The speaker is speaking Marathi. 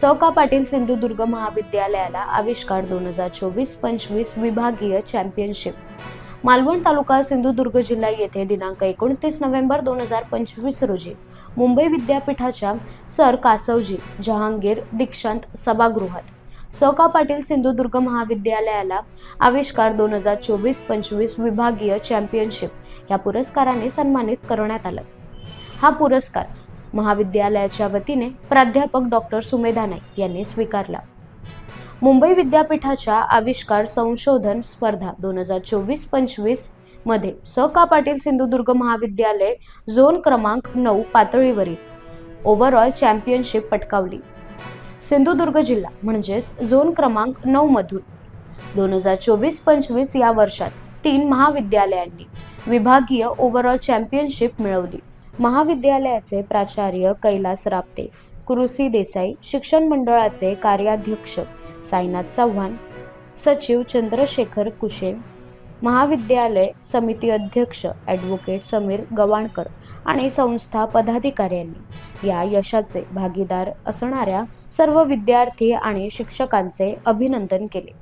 सौका पाटील सिंधुदुर्ग महाविद्यालयाला आविष्कार दोन हजार चोवीस पंचवीस विभागीय चॅम्पियनशिप. मालवण तालुका सिंधुदुर्ग जिल्हा येथे दिनांक एकोणतीस नोव्हेंबर दोन हजार पंचवीस रोजी मुंबई विद्यापीठाच्या सर कासवजी जहांगीर दीक्षांत सभागृहात सौका पाटील सिंधुदुर्ग महाविद्यालयाला आविष्कार दोन हजार चोवीस पंचवीस विभागीय चॅम्पियनशिप या पुरस्काराने सन्मानित करण्यात आलं. हा पुरस्कार महाविद्यालयाच्या वतीने प्राध्यापक डॉक्टर सुमेधा नाईक यांनी स्वीकारला. मुंबई विद्यापीठाच्या आविष्कार संशोधन स्पर्धा दोन हजार चोवीस पंचवीसमध्ये स का पाटील सिंधुदुर्ग महाविद्यालय झोन क्रमांक नऊ पातळीवरील ओव्हरऑल चॅम्पियनशिप पटकावली. सिंधुदुर्ग जिल्हा म्हणजेच झोन क्रमांक नऊ मधून दोन हजार चोवीस पंचवीस या वर्षात तीन महाविद्यालयांनी विभागीय ओव्हरऑल चॅम्पियनशिप मिळवली. महाविद्यालयाचे प्राचार्य कैलास राप्ते कृषी देसाई शिक्षण मंडळाचे कार्याध्यक्ष साईनाथ चव्हाण सचिव चंद्रशेखर कुशे महाविद्यालय समिती अध्यक्ष ॲडव्होकेट समीर गवाणकर आणि संस्था पदाधिकाऱ्यांनी या यशाचे भागीदार असणाऱ्या सर्व विद्यार्थी आणि शिक्षकांचे अभिनंदन केले.